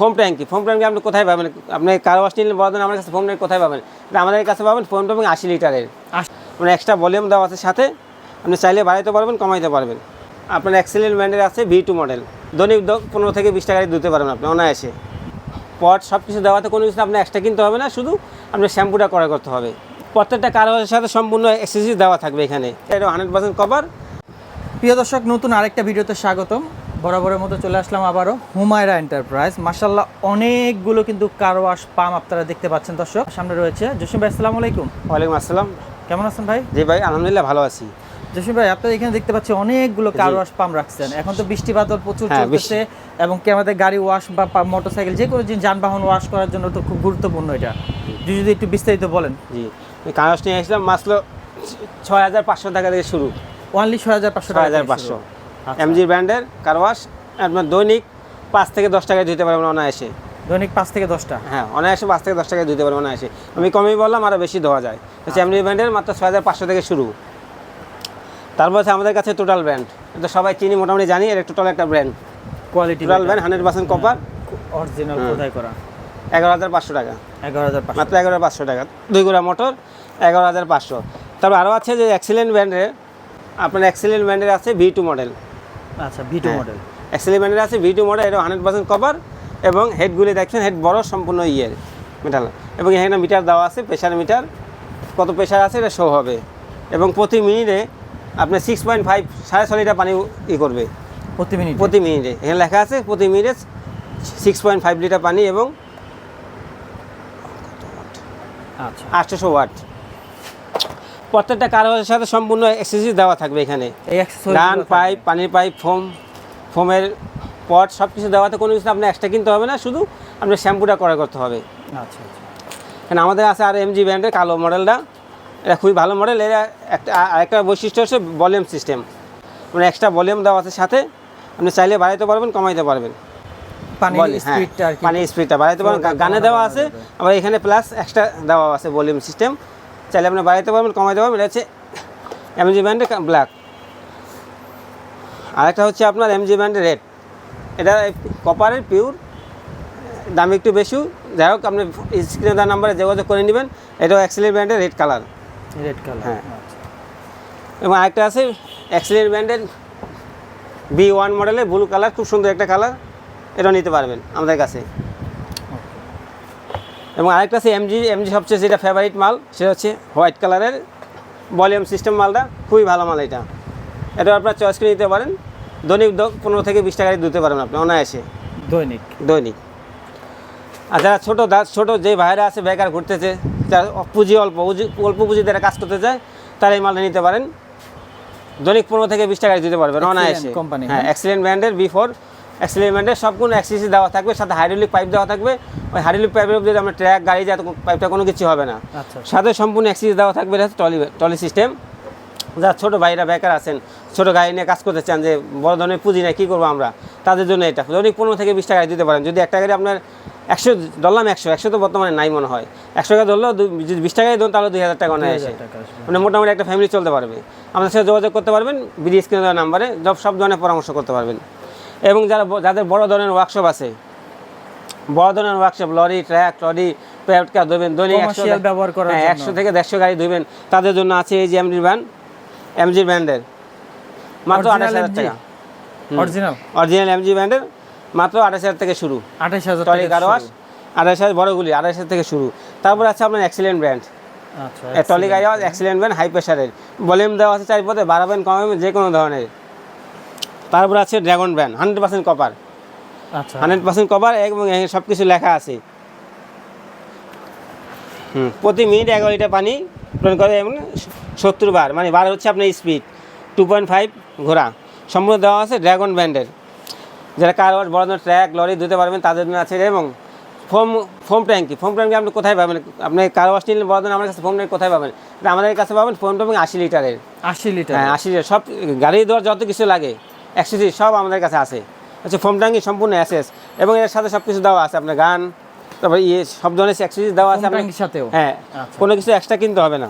Foam ট্যাঙ্কি foam ট্যাঙ্কি আপনি কোথায় পাবেন? আপনি কার ওয়াশ নিলে বলেন আমার কাছে ফোম ট্যাঙ্কি কোথায় পাবেন? আমাদের কাছে পাবেন ফোম ট্যাঙ্কি আশি লিটারের। মানে এক্সট্রা ভলিউম দেওয়া আছে সাথে। আপনি চাইলে বাড়াইতে পারবেন কমাইতে পারবেন। আপনার এক্সেলেন্ট ব্র্যান্ডের আছে ভি টু মডেল দৈনিক পনেরো থেকে বিশ টাকায় দিতে পারবেন আপনি অনায়াসে। পট সব কিছু দেওয়াতে কোনো কিছু আপনি এক্সট্রা কিনতে হবে না শুধু আপনার শ্যাম্পুটা ক্রয় করতে হবে। প্রত্যেকটা কারবারের সাথে সম্পূর্ণ এক্সেসরিজ দেওয়া থাকবে এখানে। এটা হান্ড্রেড পার্সেন্ট কভার প্রিয় দর্শক নতুন আরেকটা ভিডিওতে স্বাগতম। বরাবরের মতো চলে আসলাম আবারও হুমায়রা এন্টারপ্রাইজ মাসাল্লাহ অনেকগুলো কিন্তু কার ওয়াশ পাম আপনারা দেখতে পাচ্ছেন দর্শক। সামনে রয়েছে জসিম ভাই আসসালামু আলাইকুম। ওয়ালাইকুম আসসালাম। কেমন আছেন ভাই? জি ভাই আলহামদুলিল্লাহ ভালো আছি। জসিম ভাই আপনারা এখানে দেখতে পাচ্ছি অনেকগুলো কার ওয়াশ পাম্প রাখছেন। এখন তো বৃষ্টি বাদল প্রচুর হ্যাঁ, চলতেছে এবং কি আমাদের গাড়ি ওয়াশ বা মোটরসাইকেল যে কোনো জিনিস যানবাহন ওয়াশ করার জন্য তো খুব গুরুত্বপূর্ণ এটা। যদি যদি একটু বিস্তারিত বলেন। জি কাগজ নিয়ে আসলাম মাসলো ছয় হাজার পাঁচশো টাকা থেকে শুরু। ওয়ানলি ছয় হাজার পাঁচশো ছয় হাজার পাঁচশো। এমজি ব্র্যান্ডের কারওয়াশ আপনার দৈনিক পাঁচ থেকে দশ টাকায় দিতে পারবেন অনায়াসে। দৈনিক পাঁচ থেকে দশটা? হ্যাঁ অনায়াসে পাঁচ থেকে দশ টাকায় দিতে পারবেন অনায়াসে। আমি কমই বললাম আরও বেশি ধোয়া যায়। হচ্ছে এমজি ব্র্যান্ডের মাত্র ছয় হাজার পাঁচশো থেকে শুরু। তারপর হচ্ছে আমাদের কাছে টোটাল ব্র্যান্ড এটা সবাই চিনি মোটামুটি জানি এটা টোটাল একটা brand quality total brand hundred percent copper original. কোথায় করা? এগারো হাজার পাঁচশো টাকা। এগারো হাজার মাত্র এগারো পাঁচশো টাকা। দুই গোড়া মোটর এগারো হাজার পাঁচশো। তারপর আরও আছে যে এক্সিলেন্ট ব্র্যান্ডের আপনার এক্সিলেন্ট ব্র্যান্ডের আছে ভি টু মডেল আচ্ছা ভিটু। মডেল ব্র্যান্ডের আছে ভি টু মডেল এটা হান্ড্রেড পার্সেন্ট কভার এবং হেডগুলি দেখছেন হেড বড় সম্পূর্ণ ইয়ের মেটাল এবং এখানে মিটার দেওয়া আছে প্রেশার মিটার কত প্রেশার আছে এটা শো হবে। এবং প্রতি মিনিটে আপনার সিক্স পয়েন্ট ফাইভ সাড়ে ছ লিটার পানি ই করবে। প্রতি মিনিট? প্রতি মিনিটে। এখানে লেখা আছে প্রতি মিনিটে সিক্স পয়েন্ট ফাইভ লিটার পানি এবং আচ্ছা। আটশোশো ওয়াট প্রত্যেকটা কারবারের সাথে সম্পূর্ণ এক্সেসরিজ দেওয়া থাকবে এখানে। গান পাইপ পানির পাইপ ফোম ফোমের পট সব কিছু দেওয়াতে কোনো কিছু আপনার এক্সট্রা কিনতে হবে না শুধু আপনার শ্যাম্পুটা ক্রয় করতে হবে। আচ্ছা আচ্ছা। কারণ আমাদের আছে আর এমজি ব্র্যান্ডের কালো মডেলটা এটা খুবই ভালো মডেল এর একটা আরেকটা বৈশিষ্ট্য হচ্ছে ভলিউম সিস্টেম মানে এক্সট্রা ভলিউম দেওয়া আছে সাথে আপনি চাইলে বাড়াইতে পারবেন কমাইতে পারবেন। পানির হ্যাঁ, স্পিডটা পানির স্পিডটা বাড়াইতে পারবেন গানে দেওয়া আছে আবার এখানে প্লাস এক্সট্রা দেওয়া আছে ভলিউম সিস্টেম চাইলে আপনি বাড়াইতে পারবেন কমাইতে পারবেন। এটা হচ্ছে এমজি ব্র্যান্ডের ব্ল্যাক আরেকটা হচ্ছে আপনার এমজি ব্র্যান্ডের রেড এটা কপারের পিওর দাম একটু বেশি। যাই হোক আপনি স্ক্রিনে দেওয়ার নাম্বারে যোগাযোগ করে নেবেন। এটাও এক্সেলের ব্র্যান্ডের রেড কালার রেড কালার হ্যাঁ। এবং আরেকটা আছে এক্সেলের ব্র্যান্ডের বি ওয়ান মডেলের ব্লু কালার খুব সুন্দর একটা কালার এটাও নিতে পারবেন আমাদের কাছে। এবং আরেকটা আছে এমজি এমজি সবচেয়ে যেটা ফেভারিট মাল সেটা হচ্ছে হোয়াইট কালারের ভলিউম সিস্টেম মালটা খুবই ভালো মাল এটা। এটা আপনার চয়েস করে নিতে পারেন। দৈনিক পনেরো থেকে বিশ টাকায় দিতে পারেন আপনি অনায়াসে। দৈনিক? দৈনিক। আর যারা ছোটো ছোটো যে ভাইরা আছে বেকার ঘুরতেছে যারা পুঁজি অল্প অল্প পুঁজি যারা কাজ করতে চায় তারা এই মালটা নিতে পারেন। দৈনিক পনেরো থেকে বিশ টাকায় দিতে পারবেন অনায়াসে। company, হ্যাঁ। এক্সিলেন্ট ব্র্যান্ডের বি ব্র্যান্ডের সবগুলো অ্যাক্সেসি দেওয়া থাকবে সাথে হাইড্রোলিক পাইপ দেওয়া থাকবে। ওই হাইড্রোলিক পাইপের উপর যদি আমরা ট্র্যাক গাড়ি যায় পাইপটা কোনো কিছু হবে না। আচ্ছা। সাথে সম্পূর্ণ অ্যাক্সেস দেওয়া থাকবে এটা টলি টলি সিস্টেম যারা ছোটো ভাইরা বেকার আছেন ছোটো গাড়ি নিয়ে কাজ করতে চান যে বড় ধরনের পুঁজি নেয় কী করব আমরা? তাদের জন্য এটা। দৈনিক পনেরো থেকে বিশ টাকায় দিতে পারেন যদি একটা গাড়ি আপনার একশো ধরলাম একশো একশো তো বর্তমানে নাই মনে হয়। একশো টাকা ধরলেও যদি বিশ টাকায় ধরুন তাহলে দুই হাজার টাকা নেয় এসে মানে মোটামুটি একটা ফ্যামিলি চলতে পারবে। আমাদের সাথে যোগাযোগ করতে পারবেন বিডি স্ক্রিনে দেওয়া নাম্বারে সব ধরনের পরামর্শ করতে পারবেন। এবং যারা যাদের বড় ধরনের ওয়ার্কশপ আছে বড় ধরনের ওয়ার্কশপ লরি ট্র্যাক লরি প্যাটকা ধরবেন দৈনিক একশো ব্যবহার করার হ্যাঁ একশো থেকে দেড়শো গাড়ি ধুবেন তাদের জন্য আছে এই যে এমজি ব্র্যান্ড এমজি ব্র্যান্ডের মাত্র আঠাশ হাজার? টাকা। অরিজিনাল অরিজিনাল এমজি ব্র্যান্ডের মাত্র আঠাশ হাজার থেকে শুরু। আঠাশ হাজার টলি টাকা কারওয়াশ আঠাশ হাজার বড়গুলি আঠাশ হাজার থেকে শুরু। তারপর আছে আপনার excellent brand trolley car wash excellent brand high প্রেশারের ভলিউম দেওয়া আছে চার পথে বাড়াবেন কমাবেন যে কোনো ধরনের। তারপর আছে dragon brand hundred percent copper. আচ্ছা। হান্ড্রেড পার্সেন্ট কভার এবং সব কিছু লেখা আছে। হুম প্রতি মিনিট এগারো লিটার পানি পূরণ করে এবং সত্তর বার মানে বার হচ্ছে আপনার স্পিড টু পয়েন্ট ফাইভ ঘোরা সম্পূর্ণ দেওয়া আছে ড্রাগন ব্র্যান্ডের যারা কার বড় ধরনের ট্র্যাক লরি ধুতে পারবেন তাদের জন্য আছে এবং ফোম ফোম ট্যাঙ্কি। ফোম ট্যাঙ্কি আপনি কোথায় পাবেন? আপনি কার ওয়াশ নিলে বড় ধরনের আমার কাছে ফোম ট্যাঙ্কি কোথায় পাবেন? আমাদের কাছে পাবেন ফোম ট্যাঙ্কি আশি লিটারের। আশি লিটার হ্যাঁ আশি লিটার। সব গাড়ি দেওয়ার যত কিছু লাগে। অ্যাক্সেসরি সব আমাদের কাছে আছে আচ্ছা ফোম ট্যাঙ্কি সম্পূর্ণ অ্যাসেস এবং এর সাথে সব কিছু দেওয়া আছে আপনার গান তারপর ইয়ে সব ধরনের অ্যাক্সেসরি দেওয়া আছে আপনার সাথেও? হ্যাঁ আচ্ছা। কোনো কিছু এক্সট্রা কিনতে হবে না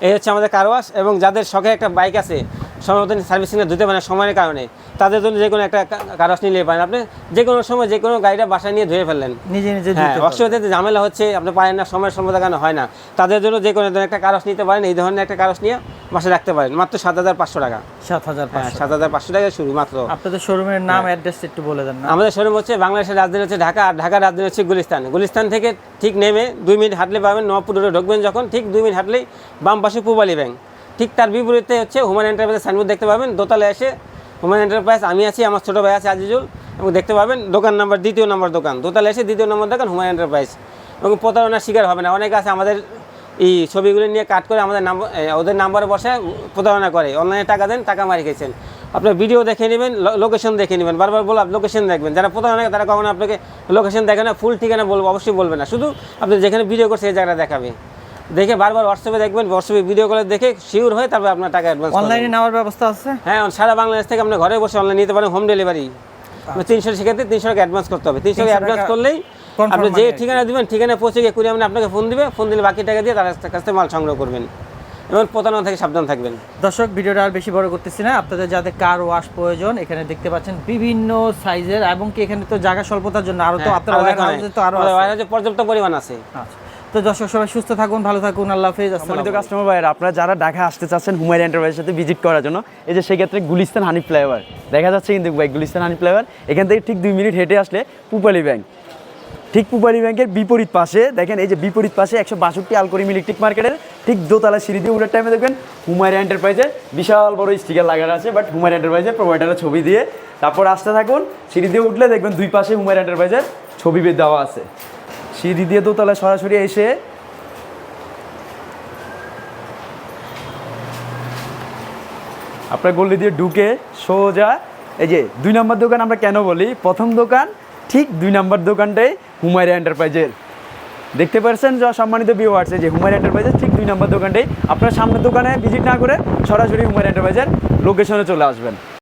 এই হচ্ছে আমাদের কারওয়াশ এবং যাদের শখে একটা বাইক আছে সময় মতন সার্ভিসিংটা দিতে পারেন সময়ের কারণে। তাদের জন্য যে কোনো একটা কারস নিয়ে পারেন। আপনি যে কোনো সময় যে কোনো গাড়িটা বাসায় নিয়ে ধুয়ে ফেললেন। নিজে নিজে হ্যাঁ। অসুবিধাতে ঝামেলা হচ্ছে আপনি পারেন না সময়ের সম্মতা কেন হয় না। তাদের জন্য যে কোনো একটা কারস নিতে পারেন এই ধরনের একটা কারস নিয়ে বাসায় রাখতে পারেন। মাত্র সাত হাজার পাঁচশো টাকা। সাত হাজার হ্যাঁ সাত হাজার পাঁচশো টাকা শুরু মাত্র। আপনাদের শোরুমের নাম অ্যাড্রেস একটু বলে দেন আমাদের শোরুম হচ্ছে বাংলাদেশের রাজধানী হচ্ছে ঢাকা আর ঢাকার রাজধানী হচ্ছে গুলিস্তান। গুলিস্তান থেকে ঠিক নেমে দুই মিনিট হাঁটলে পাবেন নবপুর রোডে ঢুকবেন যখন ঠিক দুই মিনিট হাঁটলেই বাম পাশে পূবালি ব্যাংক। ঠিক তার বিপরীতে হচ্ছে হুমান এন্টারপ্রাইজের সাইনবোর্ড দেখতে পাবেন। দোতলায় এসে হুমান এন্টারপ্রাইজ আমি আছি, আমার ছোটো ভাই আছে আজিজুল। এবং দেখতে পাবেন, দোকান নাম্বার, দ্বিতীয় নম্বর দোকান। দোতলায় এসে দ্বিতীয় নম্বর দোকান হুমান এন্টারপ্রাইজ এবং প্রতারণার শিকার হবে না। অনেকে আছে আমাদের এই ছবিগুলি নিয়ে কাট করে আমাদের নাম্বার ওদের নাম্বারে বসে প্রতারণা করে। অনলাইনে টাকা দেন, টাকা মারি খেয়েছেন। আপনার ভিডিও দেখে নেবেন লোকেশন দেখে নেবেন। বারবার বলো লোকেশন দেখবেন। যারা প্রতারণা তারা কখনো আপনাকে লোকেশন দেখে না। ফুল ঠিকানা বলব, অবশ্যই বলবে না। শুধু আপনি যেখানে ভিডিও করছে সেই জায়গাটা দেখাবে। দেখে বারবার হোয়াটসঅ্যাপে দেখবেন হোয়াটসঅ্যাপে ভিডিও কলে দেখে শিওর হয়ে তারপর আপনার টাকা অ্যাডভান্স অনলাইনে নেওয়ার ব্যবস্থা আছে? হ্যাঁ সারা বাংলাদেশ থেকে আপনি ঘরে বসে অনলাইন নিতে পারেন হোম ডেলিভারি তিনশো সেক্ষেত্রে তিনশো টাকা অ্যাডভান্স করতে হবে। তিনশো টাকা অ্যাডভান্স করলেই আপনি যে ঠিকানা দিবেন ঠিকানা পৌঁছে গিয়ে কুড়ি আপনাকে ফোন দিবে ফোন দিলে বাকি টাকা দিয়ে তার কাছ থেকে মাল সংগ্রহ করবেন। এবং প্রতারণা থেকে সাবধান থাকবেন। দর্শক ভিডিওটা আর বেশি বড় করতেছি না। আপনাদের যাদের কার ওয়াশ প্রয়োজন এখানে দেখতে পাচ্ছেন বিভিন্ন সাইজের এবং কি এখানে তো জায়গা স্বল্পতার জন্য আরও তো হ্যাঁ, আপনার পর্যাপ্ত পরিমাণ আছে। আচ্ছা। তো দর্শক সবাই সুস্থ থাকুন ভালো থাকুন আল্লাহ হাফেজ আসসালামু সম্মানিত। কাস্টমার ভাইয়েরা আপনারা যারা ঢাকা আসতে চাচ্ছেন হুমায়ুন এন্টারপ্রাইজের সাথে ভিজিট করার জন্য এই যে সেক্ষেত্রে গুলিস্তান হানি ফ্লাইওভার দেখা যাচ্ছে কিন্তু ভাই গুলিস্তান হানি ফ্লাইওভার এখান থেকে ঠিক দুই মিনিট হেঁটে আসলে পুপালি ব্যাংক ঠিক পুপালি ব্যাংকের বিপরীত পাশে দেখেন এই যে বিপরীত পাশে একশো বাষট্টি আলকরিম ইলেকট্রিক মার্কেটের ঠিক দোতলা সিঁড়ি দিয়ে উঠার টাইমে দেখবেন হুমায়ুন এন্টারপ্রাইজের বিশাল বড় স্টিকার লাগানো আছে বাট হুমায়ুন এন্টারপ্রাইজের প্রোভাইডারের ছবি দিয়ে তারপর আসতে থাকুন সিঁড়ি দিয়ে উঠলে দেখবেন দুই পাশে হুমায়ুন এন্টারপ্রাইজের ছবি বের দেওয়া আছে সিঁড়ি দিয়ে দোতলায় সরাসরি এসে আপনার গল্লি দিয়ে ঢুকে সোজা, এই যে দুই নম্বর দোকান আমরা কেন বলি? প্রথম দোকান, ঠিক দুই নম্বর দোকানটাই হুমায়রা এন্টারপ্রাইজের দেখতে পাচ্ছেন যা সম্মানিত ভিউয়ার্স যে হুমায়রা এন্টারপ্রাইজের ঠিক দুই নম্বর দোকানটাই। আপনার সামনের দোকানে ভিজিট না করে সরাসরি হুমায়রা এন্টারপ্রাইজের লোকেশনে চলে আসবেন।